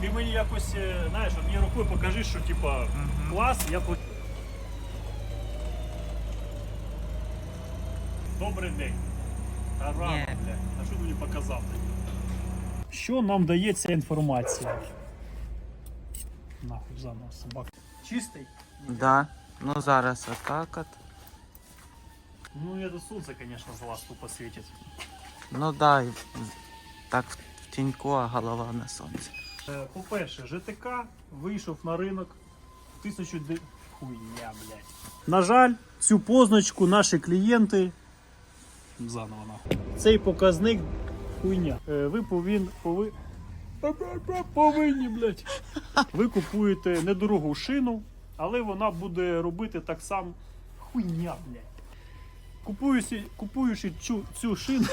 Ти мені якось, е, знаєш, от мені рукою покажи, що типа клас, я по. Добрий день. Та рано, Ні. блядь. А що ти мені показав? Що нам дає ця інформація? Нахуй заново собака. Чистий? Да. Ну зараз отак от. Ну, это солнце, конечно, за вас тупо светит. Ну да, і так в в тіньку, а голова на сонці. Е, По-перше, ЖТК вийшов на ринок в 1000 Хуйня, блядь. На жаль, цю позначку наші клієнти. Заново нахуй. Цей показник хуйня. Е, Ви повин, пови... повинні, блядь. Ви купуєте недорогу шину, але вона буде робити так само хуйня, блядь. Купуючи, купуючи цю, цю шину,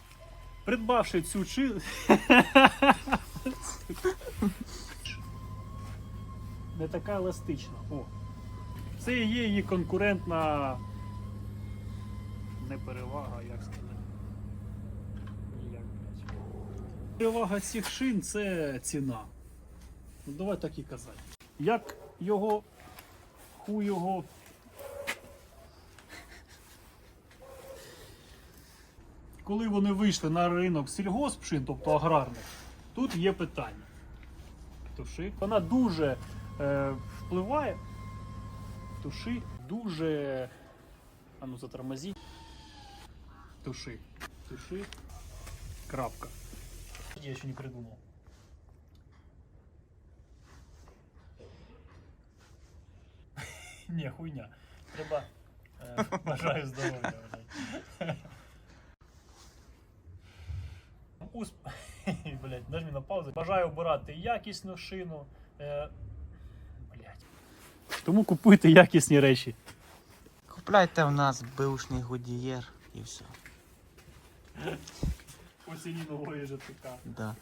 придбавши цю шину. не така еластична. О. Це і є її конкурентна не перевага, як сказати. Ніяк, блядь. Перевага цих шин це ціна. Ну, давай так і казати. Як його хуй його. Коли вони вийшли на ринок сільгоспшин, тобто аграрних, тут є питання туши. Вона дуже е, впливає. Туши дуже. А ну затормозі. Туши. Туши. Крапка. Я ще не придумав. Ні, хуйня. Треба. Е, бажаю здоров'я. Усп... На паузу. Бажаю обирати якісну шину. Е... Блять. Тому купуйте якісні речі. Купляйте в нас беушний гудієр і все. По ціні нової ЖТК. Да.